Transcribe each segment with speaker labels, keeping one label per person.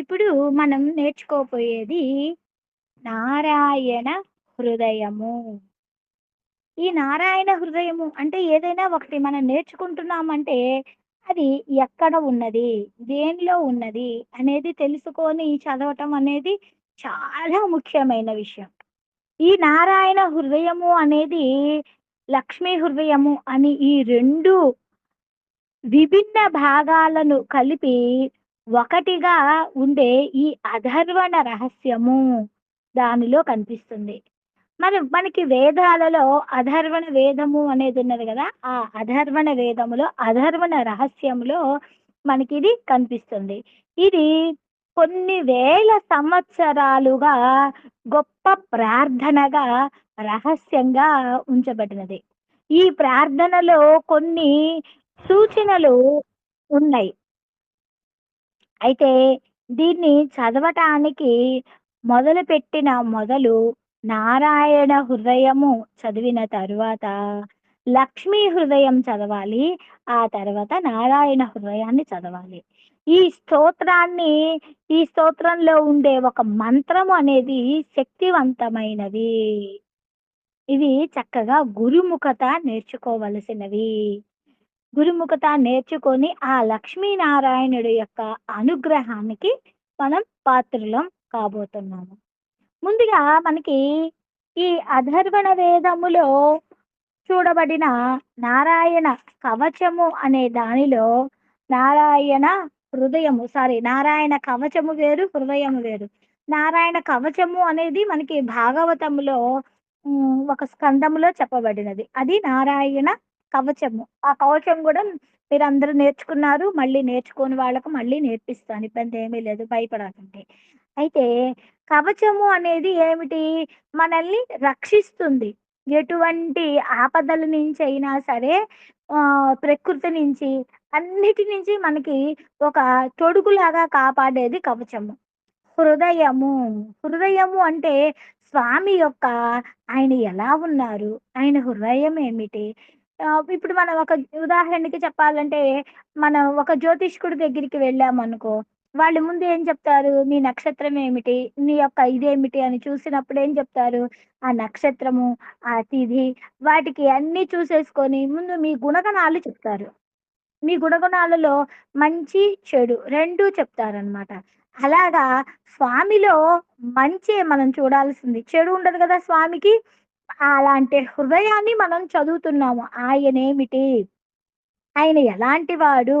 Speaker 1: ఇప్పుడు మనం నేర్చుకోబోయేది నారాయణ హృదయము. ఈ నారాయణ హృదయము అంటే ఏదైనా ఒకటి మనం నేర్చుకుంటున్నామంటే అది ఎక్కడ ఉన్నది? దేనిలో ఉన్నది? అనేది తెలుసుకొని చదవటం అనేది చాలా ముఖ్యమైన విషయం. ఈ నారాయణ హృదయము అనేది లక్ష్మీ హృదయము అని ఈ రెండు విభిన్న భాగాలను కలిపి ఒకటిగా ఉండే ఈ అధర్వణ రహస్యము దానిలో కనిపిస్తుంది. మరి మనకి వేదాలలో అధర్వణ వేదము అనేది ఉన్నది కదా ఆ అధర్వణ వేదములో అధర్వణ రహస్యములో మనకిది కనిపిస్తుంది. ఇది కొన్ని వేల సంవత్సరాలుగా గొప్ప ప్రార్థనగా రహస్యంగా ఉంచబడినది. ఈ ప్రార్థనలో కొన్ని సూచనలు ఉన్నాయి. అయితే దీన్ని చదవటానికి మొదలుపెట్టిన మొదలు నారాయణ హృదయము చదివిన తరువాత లక్ష్మీ హృదయం చదవాలి. ఆ తర్వాత నారాయణ హృదయాన్ని చదవాలి. ఈ స్తోత్రాన్ని ఈ స్తోత్రంలో ఉండే ఒక మంత్రము అనేది శక్తివంతమైనది. ఇవి చక్కగా గురుముఖత నేర్చుకోవలసినవి. గురుముఖత నేర్చుకొని ఆ లక్ష్మీనారాయణుడు యొక్క అనుగ్రహానికి మనం పాత్రులం కాబోతున్నాము. ముందుగా మనకి ఈ అధర్వణ వేదములో చూడబడిన నారాయణ కవచము అనే దానిలో నారాయణ హృదయము సారీ నారాయణ కవచము వేరు, హృదయము వేరు. నారాయణ కవచము అనేది మనకి భాగవతములో ఒక స్కందములో చెప్పబడినది. అది నారాయణ కవచము. ఆ కవచం గూడా మీరందరూ నేర్చుకున్నారు. మళ్ళీ నేర్చుకోని వాళ్ళకు మళ్ళీ నేర్పిస్తాను. ఇబ్బంది ఏమీ లేదు. భయపడకండి. అయితే కవచము అనేది ఏమిటి? మనల్ని రక్షిస్తుంది. ఎటువంటి ఆపదల నుంచి అయినా సరే ప్రకృతి నుంచి అన్నిటి నుంచి మనకి ఒక తొడుగులాగా కాపాడేది కవచము. హృదయము. హృదయము అంటే స్వామి యొక్క ఆయన ఎలా ఉన్నారు? ఆయన హృదయం ఏమిటి? ఇప్పుడు మనం ఒక ఉదాహరణకి చెప్పాలంటే మనం ఒక జ్యోతిష్కుడి దగ్గరికి వెళ్ళామనుకో, వాళ్ళు ముందు ఏం చెప్తారు? నీ నక్షత్రం ఏమిటి? నీ యొక్క ఇదేమిటి? అని చూసినప్పుడు ఏం చెప్తారు? ఆ నక్షత్రము, ఆ తిథి వాటికి అన్నీ చూసేసుకొని ముందు మీ గుణగణాలు చెప్తారు. మీ గుణగణాలలో మంచి, చెడు రెండూ చెప్తారనమాట. అలాగా స్వామిలో మంచి మనం చూడాల్సింది. చెడు ఉండదు కదా స్వామికి. అలాంటి హృదయాన్ని మనం చదువుతున్నాము. ఆయనేమిటి? ఆయన ఎలాంటి వాడు?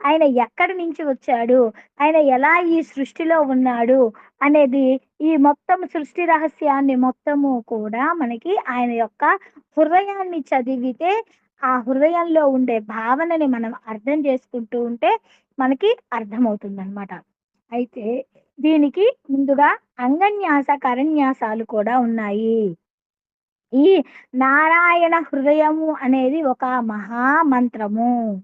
Speaker 1: ఆయన ఎక్కడి నుంచి వచ్చాడు? ఆయన ఎలా ఈ సృష్టిలో ఉన్నాడు? అనేది ఈ మొత్తం సృష్టి రహస్యాన్ని మొత్తము కూడా మనకి ఆయన యొక్క హృదయాన్ని చదివితే ఆ హృదయంలో ఉండే భావనని మనం అర్థం చేసుకుంటూ ఉంటే మనకి అర్థమవుతుందనమాట. అయితే దీనికి ముందుగా అంగన్యాస, కరన్యాసాలు కూడా ఉన్నాయి. ఈ నారాయణ హృదయము అనేది ఒక మహామంత్రము.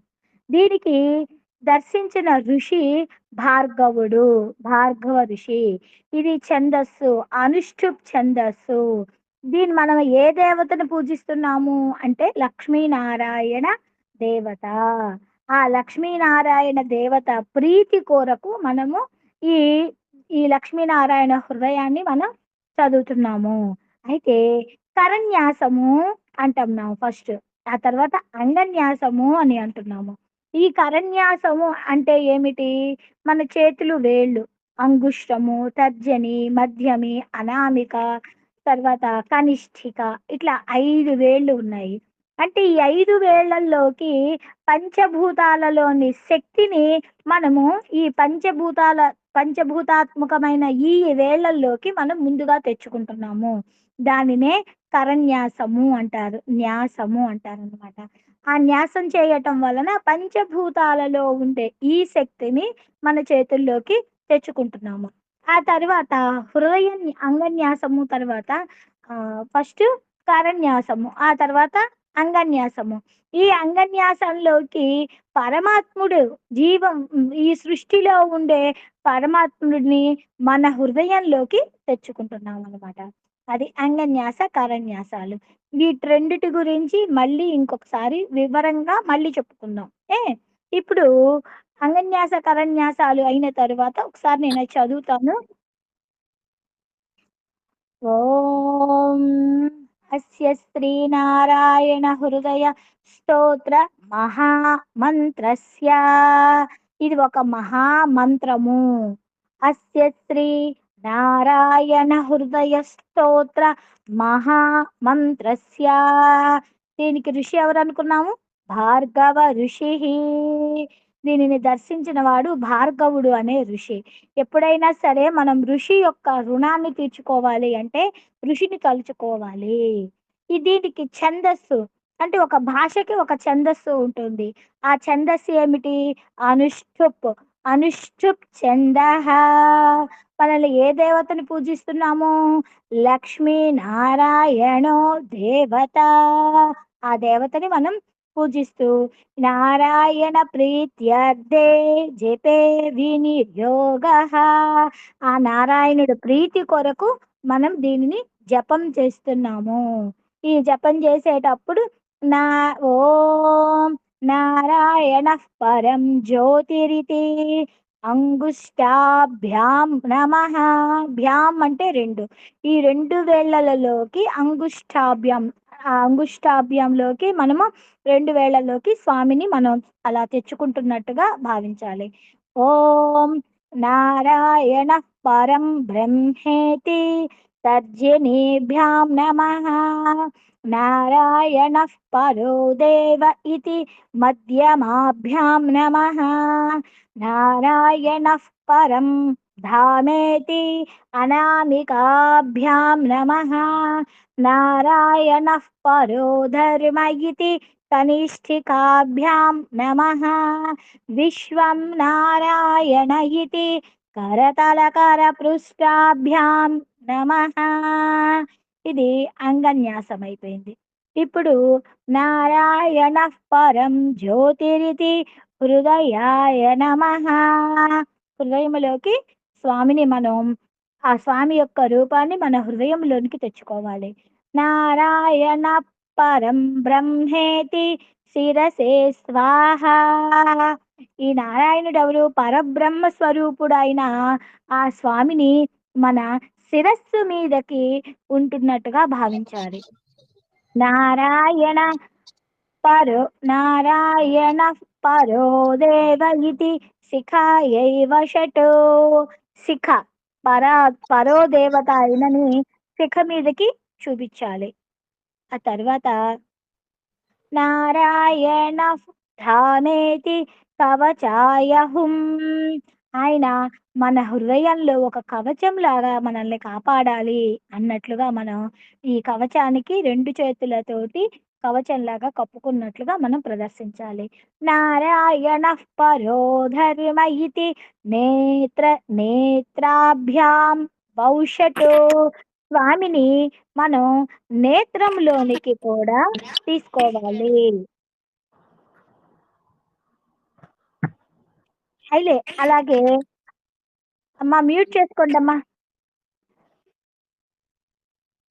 Speaker 1: దీనికి దర్శించిన ఋషి భార్గవుడు. భార్గవ ఋషి. ఇది ఛందస్సు. అనుష్ఠుప్ ఛందస్సు. దీన్ని మనం ఏ దేవతను పూజిస్తున్నాము అంటే లక్ష్మీనారాయణ దేవత. ఆ లక్ష్మీనారాయణ దేవత ప్రీతి కోరకు మనము ఈ ఈ లక్ష్మీనారాయణ హృదయాన్ని మనం చదువుతున్నాము. అయితే కరన్యాసము అంటున్నాము ఫస్ట్. ఆ తర్వాత అంగన్యాసము అని అంటున్నాము. ఈ కరన్యాసము అంటే ఏమిటి? మన చేతులు వేళ్ళు అంగుష్టము, తర్జని, మధ్యమి, అనామిక, తర్వాత కనిష్ఠిక ఇట్లా ఐదు వేళ్ళు ఉన్నాయి. అంటే ఈ ఐదు వేళ్ళలోకి పంచభూతాలలోని శక్తిని మనము ఈ పంచభూతాల పంచభూతాత్మకమైన ఈ వేళ్ళలోకి మనం ముందుగా తెచ్చుకుంటున్నాము. దానినే కరన్యాసము అంటారు. న్యాసము అంటారు అనమాట ఆ న్యాసం చేయటం వలన పంచభూతాలలో ఉండే ఈ శక్తిని మన చేతుల్లోకి తెచ్చుకుంటున్నాము. ఆ తర్వాత హృదయ అంగన్యాసము తర్వాత ఫస్ట్ కరన్యాసము. ఆ తర్వాత అంగన్యాసము. ఈ అంగన్యాసంలోకి పరమాత్ముడు జీవం ఈ సృష్టిలో ఉండే పరమాత్ముడిని మన హృదయంలోకి తెచ్చుకుంటున్నాం అనమాట అది అంగన్యాస, కరన్యాసాలు. వీట్రెండిటి గురించి మళ్ళీ ఇంకొకసారి వివరంగా మళ్ళీ చెప్పుకుందాం. ఏ ఇప్పుడు అంగన్యాస కరన్యాసాలు అయిన తర్వాత ఒకసారి నేను చదువుతాను ఓం అస్య శ్రీనారాయణ హృదయ స్తోత్ర మహామంత్రస్య ఇది ఒక మహామంత్రము అస్య శ్రీ నారాయణ హృదయ స్తోత్ర మహామంత్రస్య. దీనికి ఋషి ఎవరు అనుకున్నాము భార్గవ ఋషి. దీనిని దర్శించిన వాడు భార్గవుడు అనే ఋషి. ఎప్పుడైనా సరే మనం ఋషి యొక్క రుణాన్ని తీర్చుకోవాలి అంటే ఋషిని తలుచుకోవాలి. ఈ దీనికి ఛందస్సు అంటే ఒక భాషకి ఒక ఛందస్సు ఉంటుంది. ఆ ఛందస్సు ఏమిటి? అనుష్ఠుప్. అనుష్ఠుప్ ఛంద. మనల్ని ఏ దేవతని పూజిస్తున్నాము? లక్ష్మీ నారాయణో దేవత. ఆ దేవతని మనం పూజిస్తూ నారాయణ ప్రీత్యర్థే జపే వినియోగ. ఆ నారాయణుడు ప్రీతి కొరకు మనం దీనిని జపం చేస్తున్నాము. ఈ జపం చేసేటప్పుడు నా ఓం నారాయణ పరం జ్యోతిరితి. అంగుష్టాభ్యాం నమ. భ్యాం అంటే రెండు. ఈ రెండు వేళ్ళలోకి అంగుష్టాభ్యాం అంగుష్టాభ్యంలోకి మనము రెండు వేళ్ళలోకి స్వామిని మనం అలా తెచ్చుకుంటున్నట్టుగా భావించాలి. ఓం నారాయణ పరం బ్రహ్మేతి తర్జనీభ్యాం నమ నారాయణ పరో దేవ ఇది మధ్యమాభ్యాం నమ నారాయణ పరం ధామేతి అనామికాభ్యాం నమ నారాయణ పరో ధర్మ ఇది కనిష్ఠికాభ్యాం నమ విశ్వం నారాయణ ఇది కరతలకర పృష్టాభ్యాం నమ. ఇది అంగన్యాసం అయిపోయింది ఇప్పుడు నారాయణ పరం జ్యోతిరితి హృదయాయ నమ. హృదయంలోకి స్వామిని మనం ఆ స్వామి యొక్క రూపాన్ని మన హృదయంలోనికి తెచ్చుకోవాలి. నారాయణ పరం బ్రహ్మేతి శిరసే స్వాహ. ఈ నారాయణుడెవరు? పరబ్రహ్మ స్వరూపుడైన ఆ స్వామిని మన శిరస్సు మీదకి ఉంటున్నట్టుగా భావించాలి. నారాయణ పరో నారాయణ పరో దేవ ఇది శిఖాయైవ షటో. శిఖ పరా పరో దేవత అయినని శిఖ మీదకి చూపించాలి. ఆ తర్వాత నారాయణ ధామేతి కవచాయహుం ఆయన మన హృదయంలో ఒక కవచం లాగా మనల్ని కాపాడాలి అన్నట్లుగా మనం ఈ కవచానికి రెండు చేతులతోటి కవచంలాగా కప్పుకున్నట్లుగా మనం ప్రదర్శించాలి. నారాయణ పరో ధర్మ ఇది నేత్ర నేత్రాభ్యాం భవిష్యత్ స్వామిని మనం నేత్రంలోనికి కూడా తీసుకోవాలి. హైలే అలాగే. అమ్మా మ్యూట్ చేసుకోండి అమ్మా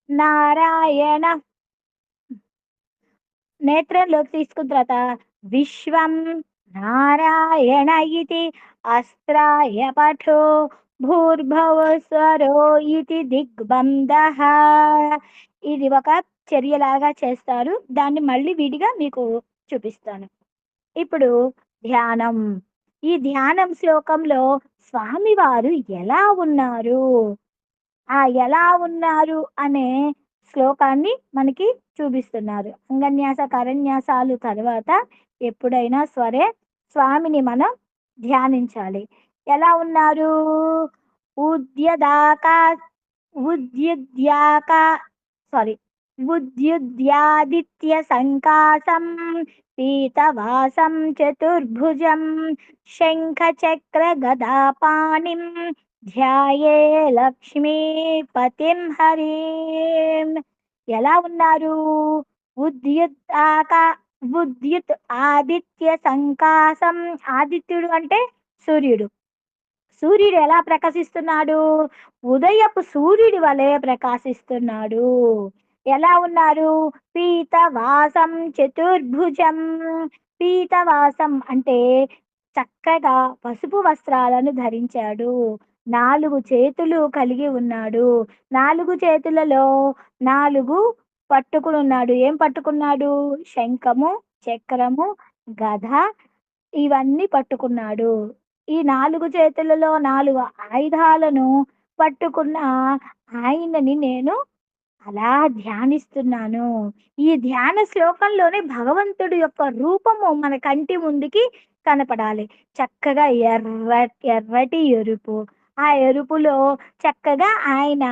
Speaker 1: నారాయణ నేత్రంలోకి తీసుకున్న తర్వాత విశ్వం నారాయణ ఇది అస్త్రాయ పఠో భూర్భవ స్వరో ఇది దిగ్బంధ. ఇది ఒక చర్యలాగా చేస్తారు. దాన్ని మళ్ళీ విడిగా మీకు చూపిస్తాను. ఇప్పుడు ధ్యానం. ఈ ధ్యానం శ్లోకంలో స్వామివారు ఎలా ఉన్నారు? ఆ ఎలా ఉన్నారు అనే శ్లోకాన్ని మనకి చూపిస్తున్నారు. అంగన్యాస కరన్యాసాలు తర్వాత ఎప్పుడైనా సరే స్వామిని మనం ధ్యానించాలి. ఎలా ఉన్నారు? ఉద్యదాక ఉద్యుద్యాక సారీ ఉద్యుద్యాదిత్య సంకాసం పీతవాసం చతుర్భుజం శంఖచక్ర గదాపాణిం ధ్యాయే లక్ష్మీపతిం హరిం ఎలా ఉన్నారు? ఉద్యుత్తాక ఉద్యుత్ ఆదిత్య సంకాసం ఆదిత్యుడు అంటే సూర్యుడు. సూర్యుడు ఎలా ప్రకాశిస్తున్నాడు? ఉదయపు సూర్యుడి వలె ప్రకాశిస్తున్నాడు. ఎలా ఉన్నారు? పీతవాసం చతుర్భుజం. పీతవాసం అంటే చక్కగా పసుపు వస్త్రాలను ధరించాడు. నాలుగు చేతులు కలిగి ఉన్నాడు. నాలుగు చేతులలో నాలుగు పట్టుకుని ఉన్నాడు ఏం పట్టుకున్నాడు? శంఖము చక్రము గధ ఇవన్నీ పట్టుకున్నాడు. ఈ నాలుగు చేతులలో నాలుగు ఆయుధాలను పట్టుకున్న ఆయనని నేను అలా ధ్యానిస్తున్నాను. ఈ ధ్యాన శ్లోకంలోనే భగవంతుడి యొక్క రూపము మన కంటి ముందుకి కనపడాలి. చక్కగా ఎర్ర ఎర్రటి ఎరుపు. ఆ ఎరుపులో చక్కగా ఆయన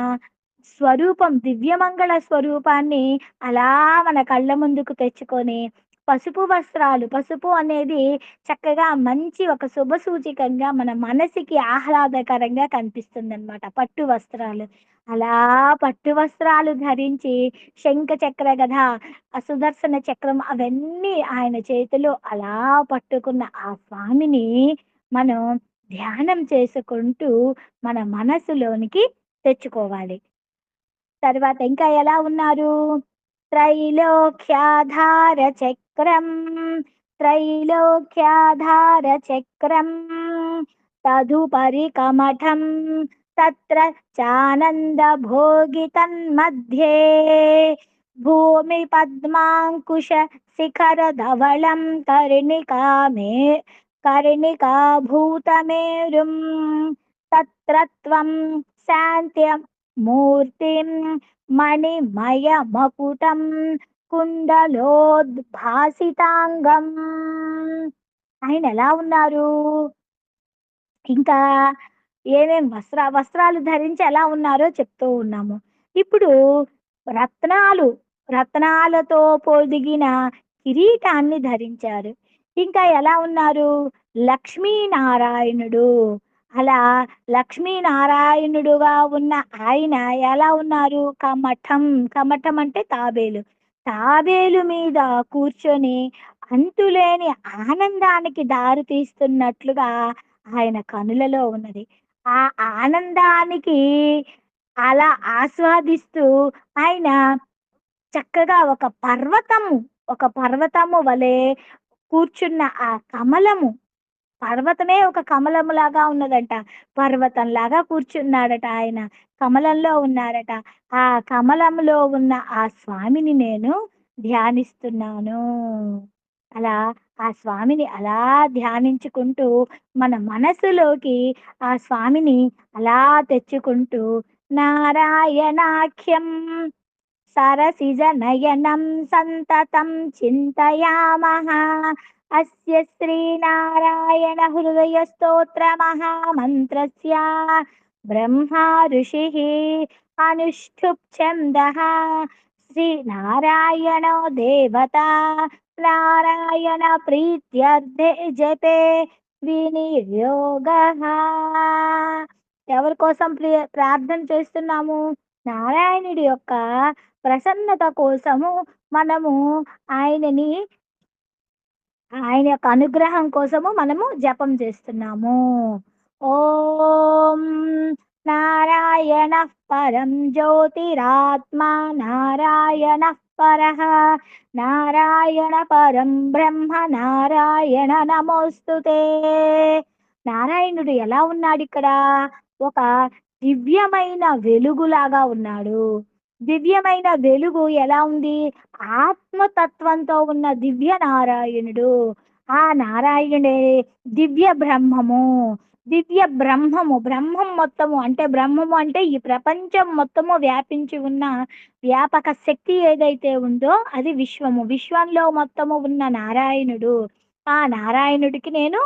Speaker 1: స్వరూపం దివ్యమంగళ స్వరూపాన్ని అలా మన కళ్ళ ముందుకు తెచ్చుకొని పసుపు వస్త్రాలు. పసుపు అనేది చక్కగా మంచి ఒక శుభ సూచికంగా మన మనసుకి ఆహ్లాదకరంగా కనిపిస్తుంది అనమాట పట్టు వస్త్రాలు. అలా పట్టు వస్త్రాలు ధరించి శంఖ చక్ర గధ సుదర్శన చక్రం అవన్నీ ఆయన చేతిలో అలా పట్టుకున్న ఆ స్వామిని మనం ధ్యానం చేసుకుంటూ మన మనసులోనికి తెచ్చుకోవాలి. తర్వాత ఇంకా ఎలా ఉన్నారు? त्रैलोक्याधारचक्रम् त्रैलोक्याधारचक्रम् तदुपरि कमठम् तत्र चानन्दभोगि तन्मध्ये भूमिपद्माङ्कुशशिखरधवलं कर्णिकामे कर्णिकाभूतमेरुम् तत्र त्वं शान्त्यम् మూర్తిం మణిమయ మకుటం కుండలోద్భాసితాంగం. ఆయన ఎలా ఉన్నారు? ఇంకా ఏమేం వస్త్ర వస్త్రాలు ధరించి ఎలా ఉన్నారో చెప్తూ ఉన్నాము. ఇప్పుడు రత్నాలు రత్నాలతో పొదిగిన కిరీటాన్ని ధరించారు. ఇంకా ఎలా ఉన్నారు? లక్ష్మీనారాయణుడు అలా లక్ష్మీనారాయణుడుగా ఉన్న ఆయన ఎలా ఉన్నారు? కమఠం కమఠం అంటే తాబేలు. తాబేలు మీద కూర్చొని అంతులేని ఆనందానికి దారి తీస్తున్నట్లుగా ఆయన కనులలో ఉన్నది. ఆ ఆనందానికి అలా ఆస్వాదిస్తూ ఆయన చక్కగా ఒక పర్వతము ఒక పర్వతము వలె కూర్చున్న ఆ కమలము పర్వతమే ఒక కమలము లాగా ఉన్నదంట. పర్వతం లాగా కూర్చున్నాడట ఆయన. కమలంలో ఉన్నారట ఆ కమలంలో ఉన్న ఆ స్వామిని నేను ధ్యానిస్తున్నాను. అలా ఆ స్వామిని అలా ధ్యానించుకుంటూ మన మనసులోకి ఆ స్వామిని అలా తెచ్చుకుంటూ నారాయణాఖ్యం సరసిజ నయనం సంతతం చింతయామహ అస్య శ్రీనారాయణ హృదయ స్తోత్ర మహామంత్రస్య బ్రహ్మా ఋషిః అనుష్ఠుప్ ఛందః శ్రీనారాయణో దేవతా నారాయణ ప్రీత్యర్థే జపే వినియోగ ఎవరి కోసం ప్రి- ప్రార్థన చేస్తున్నాము? నారాయణుడి యొక్క ప్రసన్నత కోసము మనము ఆయనని ఆయన యొక్క అనుగ్రహం కోసము మనము జపం చేస్తున్నాము. ఓం నారాయణ పరం జ్యోతిరాత్మా నారాయణ పర నారాయణ పరం బ్రహ్మ నారాయణ నమోస్తుతే. నారాయణుడు ఎలా ఉన్నాడు ఇక్కడ? ఒక దివ్యమైన వెలుగులాగా ఉన్నాడు. దివ్యమైన వెలుగు ఎలా ఉంది? ఆత్మతత్వంతో ఉన్న దివ్య నారాయణుడు ఆ నారాయణుడే దివ్య బ్రహ్మము. దివ్య బ్రహ్మము. బ్రహ్మం మొత్తము అంటే బ్రహ్మము అంటే ఈ ప్రపంచం మొత్తము వ్యాపించి ఉన్న వ్యాపక శక్తి ఏదైతే ఉందో అది విశ్వము. విశ్వంలో మొత్తము ఉన్న నారాయణుడు. ఆ నారాయణుడికి నేను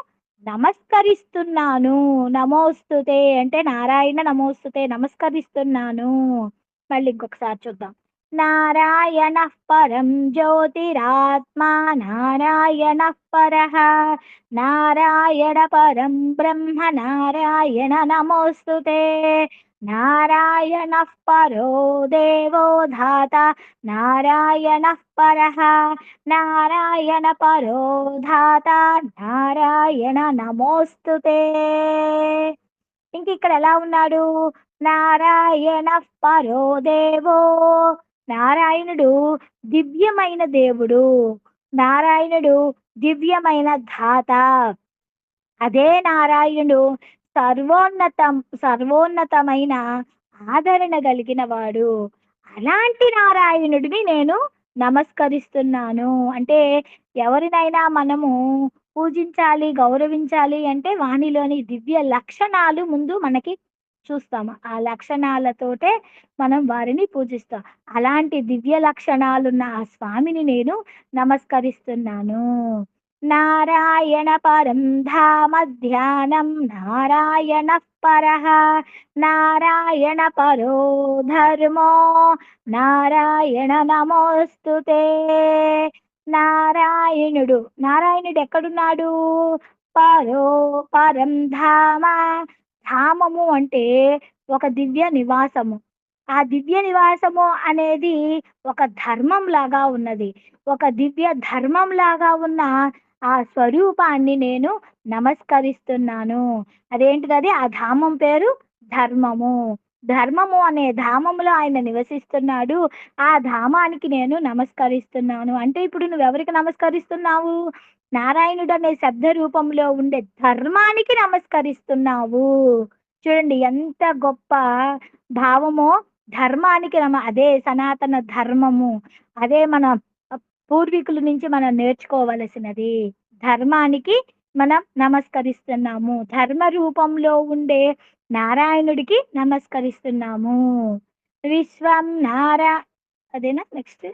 Speaker 1: నమస్కరిస్తున్నాను. నమోస్తుతే అంటే నారాయణ నమోస్తుతే నమస్కరిస్తున్నాను. మళ్ళీ ఇంకొకసారి చూద్దాం. నారాయణ పరం జ్యోతిరాత్మా నారాయణ పర నారాయణ పరం బ్రహ్మ నారాయణ నమోస్తుతే నారాయణ పరో దేవో ధాత నారాయణ పర నారాయణ పరో ధాత నారాయణ నమోస్తుతే ఇంక ఇక్కడ ఎలా ఉన్నాడు? నారాయణ పరో దేవో నారాయణుడు దివ్యమైన దేవుడు. నారాయణుడు దివ్యమైన ధాత అదే నారాయణుడు సర్వోన్నతం సర్వోన్నతమైన ఆదరణ కలిగిన వాడు. అలాంటి నారాయణుడిని నేను నమస్కరిస్తున్నాను. అంటే ఎవరినైనా మనము పూజించాలి గౌరవించాలి అంటే వానిలోని దివ్య లక్షణాలు ముందు మనకి చూస్తాము. ఆ లక్షణాలతోటే మనం వారిని పూజిస్తాం. అలాంటి దివ్య లక్షణాలున్న ఆ స్వామిని నేను నమస్కరిస్తున్నాను. నారాయణ పరం ధామ ధ్యానం నారాయణ పర నారాయణ పరో ధర్మో నారాయణ నమోస్తుతే నారాయణుడు. నారాయణుడు ఎక్కడున్నాడు పరో పరం ధామ. ధామము అంటే ఒక దివ్య నివాసము. ఆ దివ్య నివాసము అనేది ఒక ధర్మం లాగా ఉన్నది. ఒక దివ్య ధర్మం లాగా ఉన్న ఆ స్వరూపాన్ని నేను నమస్కరిస్తున్నాను. అదేంటిది ఆ ధామం పేరు ధర్మము. ధర్మము అనే ధామములో ఆయన నివసిస్తున్నాడు. ఆ ధామానికి నేను నమస్కరిస్తున్నాను. అంటే ఇప్పుడు నువ్వు ఎవరికి నమస్కరిస్తున్నావు? నారాయణుడు అనే శబ్ద రూపంలో ఉండే ధర్మానికి నమస్కరిస్తున్నావు. చూడండి ఎంత గొప్ప భావమో ధర్మానికి నమ అదే సనాతన ధర్మము. అదే మన పూర్వీకుల నుంచి మనం నేర్చుకోవలసినది. ధర్మానికి మనం నమస్కరిస్తున్నాము. ధర్మ రూపంలో ఉండే నారాయణుడికి నమస్కరిస్తున్నాము. విశ్వం నారా అదేనా? నెక్స్ట్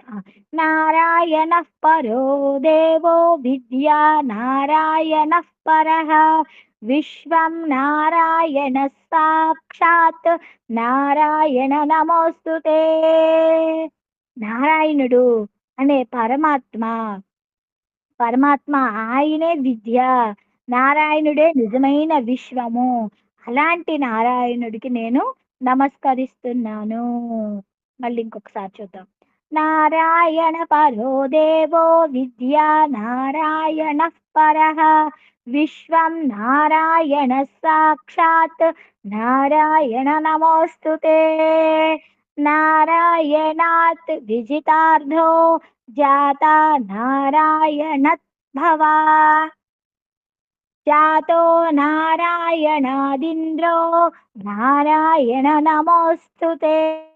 Speaker 1: నారాయణ పరో దేవో విద్యా నారాయణ పర. విశ్వం నారాయణ సాక్షాత్. నారాయణ నమోస్తుతే నారాయణుడు అనే పరమాత్మ పరమాత్మ ఆయనే విద్య. నారాయణుడే నిజమైన విశ్వము. అలాంటి నారాయణుడికి నేను నమస్కరిస్తున్నాను. మళ్ళీ ఇంకొకసారి చూద్దాం. నారాయణ పరో దేవో విద్యా నారాయణ పర విశ్వం నారాయణ సాక్షాత్. నారాయణ నమోస్తుతే నారాయణాత్ విజితార్థో జాత నారాయణ భవా. జాతో నారాయణాదింద్రో నారాయణ నమోస్తుతే.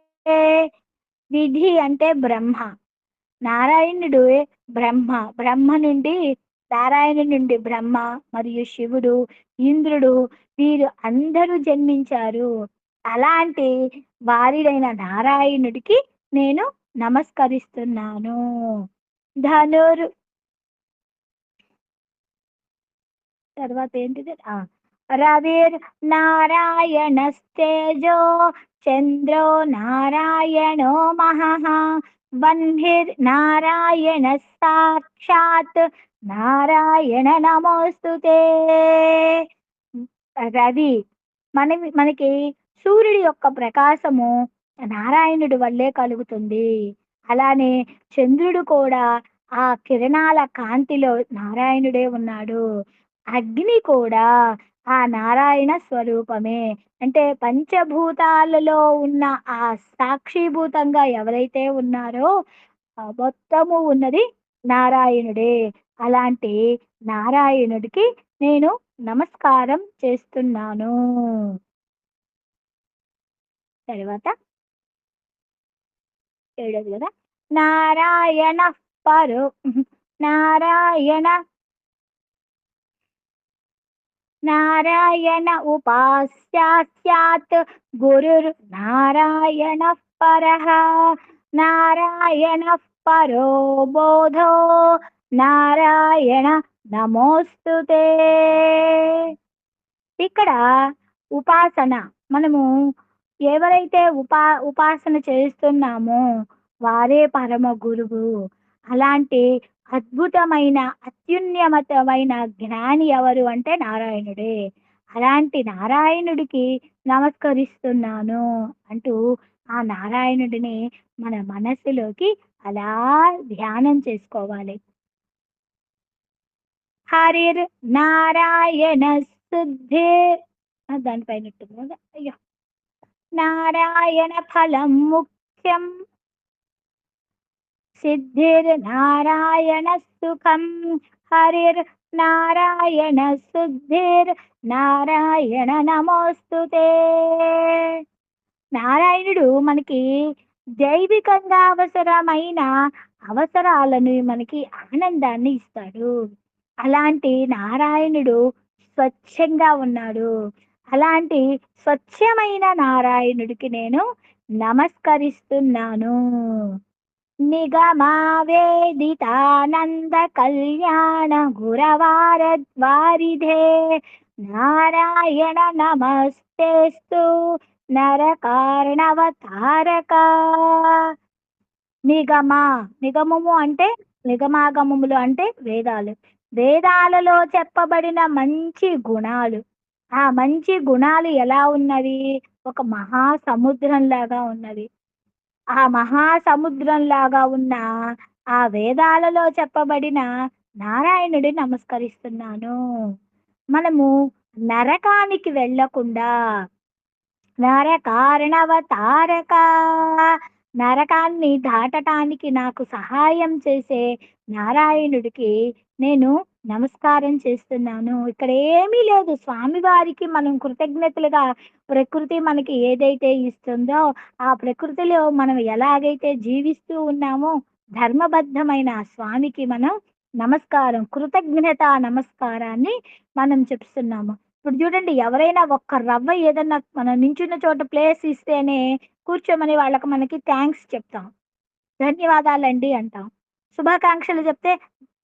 Speaker 1: విధి అంటే బ్రహ్మ. నారాయణుడు బ్రహ్మ. బ్రహ్మ నుండి నారాయణ నుండి బ్రహ్మ మరియు శివుడు ఇంద్రుడు వీరు అందరూ జన్మించారు. అలాంటి వారిడైన నారాయణుడికి నేను నమస్కరిస్తున్నాను. ధనుర్ తర్వాత ఏంటిది ఆ రవిర్ నారాయణస్తేజో చంద్రో నారాయణో మహః వన్హిర్ నారాయణ సాక్షాత్ నారాయణ నమోస్తుతే. రవి మన మనకి సూర్యుడి యొక్క ప్రకాశము నారాయణుడి వల్లే కలుగుతుంది. అలానే చంద్రుడు కూడా ఆ కిరణాల కాంతిలో నారాయణుడే ఉన్నాడు. అగ్ని కూడా ఆ నారాయణ స్వరూపమే. అంటే పంచభూతాలలో ఉన్న ఆ సాక్షిభూతంగా ఎవరైతే ఉన్నారో మొత్తము ఉన్నది నారాయణుడే. అలాంటి నారాయణుడికి నేను నమస్కారం చేస్తున్నాను. తర్వాత ఏడోది కదా? నారాయణ పరో నారాయణ నారాయణ ఉపాస్యాత్ గురుర్ నారాయణ పర. నారాయణ పరో బోధో. నారాయణ నమోస్తు ఇక్కడ ఉపాసన. మనము ఎవరైతే ఉపా ఉపాసన చేస్తున్నామో వారే పరమ గురువు. అలాంటి అద్భుతమైన అత్యున్నతమైన జ్ఞాని ఎవరు అంటే నారాయణుడే. అలాంటి నారాయణుడికి నమస్కరిస్తున్నాను అంటూ ఆ నారాయణుడిని మన మనస్సులోకి అలా ధ్యానం చేసుకోవాలి. హరిర్ నారాయణ శుద్ధి దానిపైన అయ్యో. నారాయణ ఫలం ముఖ్యం. సిద్ధిర్ నారాయణ సుఖం హరిర్ నారాయణ శుద్ధిర్ నారాయణ నమోస్తుతే నారాయణుడు మనకి జైవికంగా అవసరమైన అవసరాలను మనకి ఆనందాన్ని ఇస్తాడు. అలాంటి నారాయణుడు స్వచ్ఛంగా ఉన్నాడు. అలాంటి స్వచ్ఛమైన నారాయణుడికి నేను నమస్కరిస్తున్నాను. నిగమావేదితానంద కళ్యాణ గురవార వారిధే నారాయణ నమస్తేస్తు నరకారణవతారక నిగమ నిగమము అంటే నిగమాగమములు అంటే వేదాలు. వేదాలలో చెప్పబడిన మంచి గుణాలు. ఆ మంచి గుణాలు ఎలా ఉన్నవి? ఒక మహా సముద్రం లాగా ఉన్నది ఆ మహాసముద్రం లాగా ఉన్న ఆ వేదాలలో చెప్పబడిన నారాయణుడి నమస్కరిస్తున్నాను. మనము నరకానికి వెళ్ళకుండా నరకారణవతారక నరకాన్ని దాటటానికి నాకు సహాయం చేసే నారాయణుడికి నేను నమస్కారం చేస్తున్నాను. ఇక్కడ ఏమీ లేదు. స్వామివారికి మనం కృతజ్ఞతలుగా ప్రకృతి మనకి ఏదైతే ఇస్తుందో ఆ ప్రకృతిలో మనం ఎలాగైతే జీవిస్తూ ఉన్నామో ధర్మబద్ధమైన స్వామికి మనం నమస్కారం కృతజ్ఞత నమస్కారాన్ని మనం చెప్తున్నాము. ఇప్పుడు చూడండి ఎవరైనా ఒక్క రవ్వ ఏదన్నా మనం నించున్న చోట ప్లేస్ ఇస్తేనే కూర్చోమని వాళ్ళకి మనకి థ్యాంక్స్ చెప్తాం. ధన్యవాదాలండి అంటాం. శుభాకాంక్షలు చెప్తే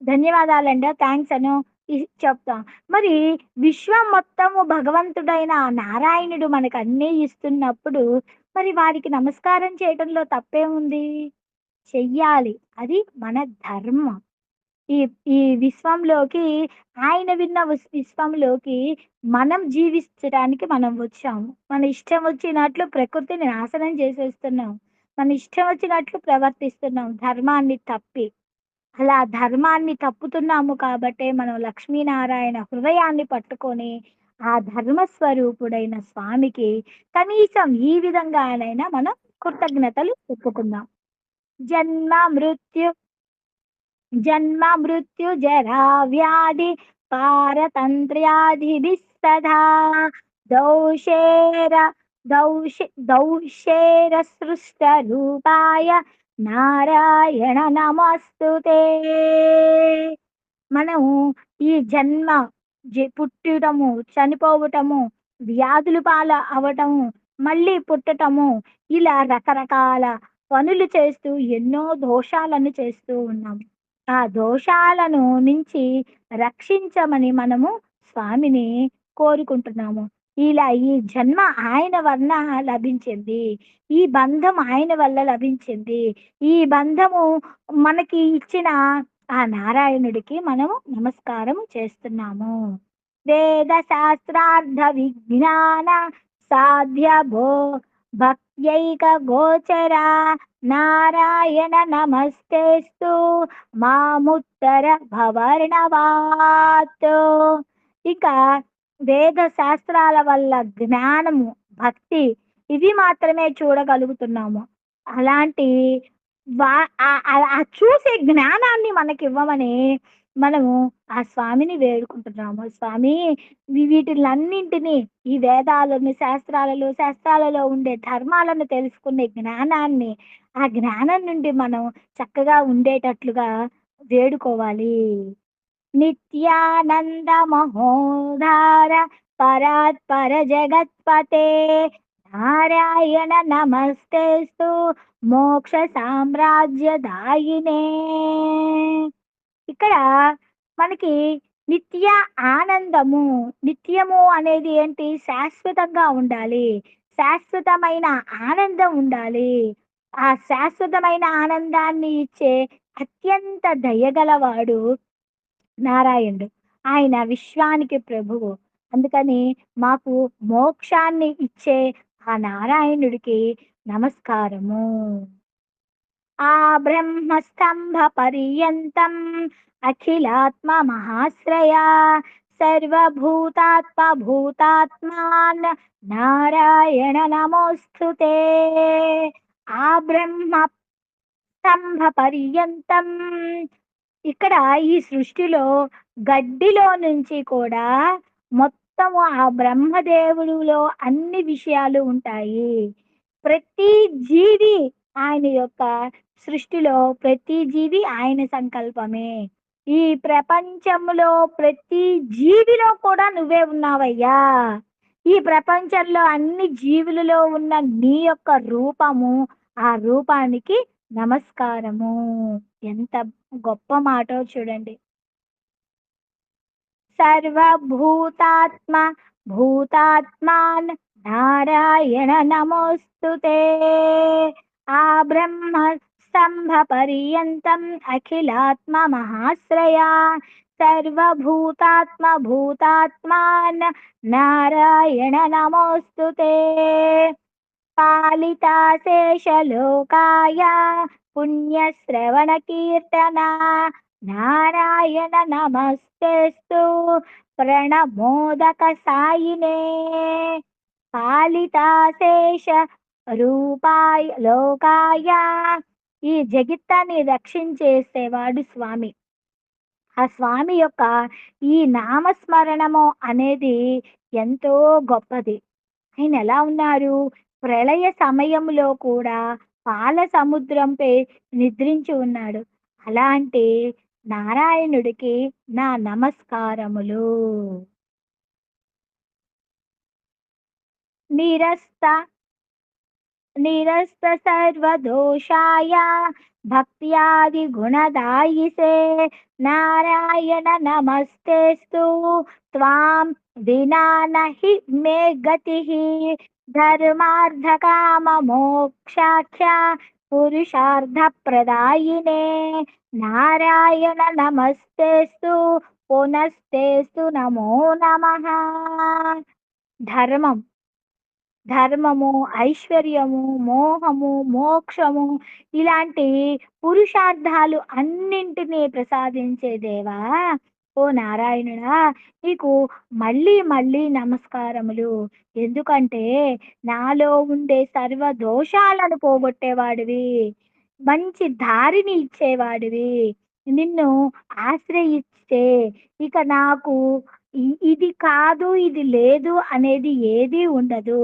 Speaker 1: ధన్యవాదాలండి. థ్యాంక్స్ అను చెప్తాం. మరి విశ్వం మొత్తము భగవంతుడైన నారాయణుడు మనకు అన్నీ ఇస్తున్నప్పుడు మరి వారికి నమస్కారం చేయడంలో ఉంది చెయ్యాలి. అది మన ధర్మం. ఈ ఈ విశ్వంలోకి ఆయన విన్న విశ్వంలోకి మనం జీవించడానికి మనం వచ్చాము. మన ఇష్టం వచ్చినట్లు ప్రకృతిని నాశనం చేసేస్తున్నాం. మన ఇష్టం వచ్చినట్లు ప్రవర్తిస్తున్నాం. ధర్మాన్ని తప్పి. అలా ధర్మాన్ని తప్పుతున్నాము కాబట్టే మనం లక్ష్మీనారాయణ హృదయాన్ని పట్టుకొని ఆ ధర్మస్వరూపుడైన స్వామికి కనీసం ఈ విధంగానైనా మనం కృతజ్ఞతలు చెప్పుకుందాం. జన్మ మృత్యు జన్మ మృత్యు జరా వ్యాధి పారతంత్ర్యాదిభిస్తథా దౌషేర దౌష దౌషేర సృష్ట రూపాయ నారాయణ నమస్తుతే. మనము ఈ జన్మ జ- పుట్టడము చనిపోవటము వ్యాధులు పాల అవటము మళ్ళీ పుట్టటము ఇలా రకరకాల పనులు చేస్తూ ఎన్నో దోషాలను చేస్తూ ఉన్నాము ఆ దోషాలను నుంచి రక్షించమని మనము స్వామిని కోరుకుంటున్నాము. ఇలా ఈ జన్మ ఆయన వలన లభించింది. ఈ బంధం ఆయన వల్ల లభించింది. ఈ బంధము మనకి ఇచ్చిన ఆ నారాయణుడికి మనము నమస్కారం చేస్తున్నాము. వేద శాస్త్రార్థ విజ్ఞాన సాధ్య భో భక్త్యైక గోచర నారాయణ నమస్తేస్తు మాముత్తర భవర్ణవాత్. ఇక వేద శాస్త్రాల వల్ల జ్ఞానము భక్తి ఇవి మాత్రమే చూడగలుగుతున్నాము. అలాంటి వా ఆ- చూసే జ్ఞానాన్ని మనకి ఇవ్వమని మనము ఆ స్వామిని వేడుకుంటున్నాము. స్వామి వీటిలన్నింటినీ ఈ వేదాలను శాస్త్రాలలో శాస్త్రాలలో ఉండే ధర్మాలను తెలుసుకునే జ్ఞానాన్ని ఆ జ్ఞానం నుండి మనం చక్కగా ఉండేటట్లుగా వేడుకోవాలి. నిత్యానంద మహోధార పరాత్పర జగత్పతే నారాయణ నమస్తేస్తు మోక్ష సామ్రాజ్యదాయినే ఇక్కడ మనకి నిత్య ఆనందము నిత్యము అనేది ఏంటి? శాశ్వతంగా ఉండాలి. శాశ్వతమైన ఆనందం ఉండాలి. ఆ శాశ్వతమైన ఆనందాన్ని ఇచ్చే అత్యంత దయగలవాడు నారాయణుడు. ఆయన విశ్వానికి ప్రభువు. అందుకని మాకు మోక్షాన్ని ఇచ్చే ఆ నారాయణుడికి నమస్కారము. ఆ బ్రహ్మస్తంభ పర్యంతం అఖిలాత్మ మహాశ్రయ సర్వభూతాత్మ భూతాత్మాన్ నారాయణ నమోస్తుతే ఆ బ్రహ్మ స్తంభ పర్యంతం ఇక్కడ ఈ సృష్టిలో గడ్డిలో నుంచి కూడా మొత్తము ఆ బ్రహ్మదేవుడిలో అన్ని విషయాలు ఉంటాయి. ప్రతి జీవి ఆయన యొక్క సృష్టిలో ప్రతి జీవి ఆయన సంకల్పమే. ఈ ప్రపంచంలో ప్రతి జీవిలో కూడా నువ్వే ఉన్నావయ్యా. ఈ ప్రపంచంలో అన్ని జీవులలో ఉన్న నీ యొక్క రూపము ఆ రూపానికి నమస్కారము. ఎంత గొప్ప మాటో చూడండి. సర్వభూతాత్మ భూతాత్మాన్ నారాయణ నమోస్తుతే. ఆ బ్రహ్మ స్తంభ పర్యంతం అఖిలాత్మ మహాశ్రయా. సర్వభూతాత్మ భూతాత్మాన్ నారాయణ నమోస్తుతే. పాలితాశేషలోకాయ పుణ్యశ్రవణ కీర్తన నారాయణ నమస్తేస్తు. ప్రణమోదక సాయినే. పాలితాశేష రూపాయ లోకాయ. ఈ జగిత్తాన్ని రక్షించేసేవాడు స్వామి. ఆ స్వామి యొక్క ఈ నామస్మరణము అనేది ఎంతో గొప్పది. ఆయన ఎలా ఉన్నారు? ప్రళయ సమయంలో కూడా పాల సముద్రంపై నిద్రించి ఉన్నాడు. అలాంటి నారాయణుడికి నా నమస్కారములు. నిరస్త నిరస్త సర్వదోషాయ భక్త్యాది గుణదాయిసే నారాయణ నమస్తేస్తు. త్వాం వినా నహి మే గతి ధర్మార్థ మోక్షాఖ్య పురుషార్థ ప్రదాయినే నారాయణ నమస్తేస్తు పునస్తేస్తు నమో నమ. ధర్మం. ధర్మము ఐశ్వర్యము మోహము మోక్షము ఇలాంటి పురుషార్థాలు అన్నింటినీ ప్రసాదించే దేవా ఓ నారాయణుడా! నీకు మళ్ళీ మళ్ళీ నమస్కారములు. ఎందుకంటే నాలో ఉండే సర్వ దోషాలను పోగొట్టేవాడివి. మంచి దారిని ఇచ్చేవాడివి. నిన్ను ఆశ్రయిస్తే ఇక నాకు ఇ- ఇది కాదు ఇది లేదు అనేది ఏది ఉండదు.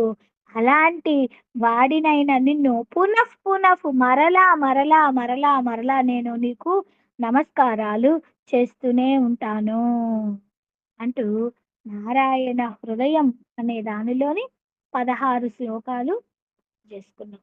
Speaker 1: అలాంటి వాడినైనా నిన్ను పునః పునః మరలా మరలా మరలా మరలా నేను నీకు నమస్కారాలు చేస్తూనే ఉంటాను. అంటూ నారాయణ హృదయం అనే దానిలోని పదహారు శ్లోకాలు చేసుకున్నాం.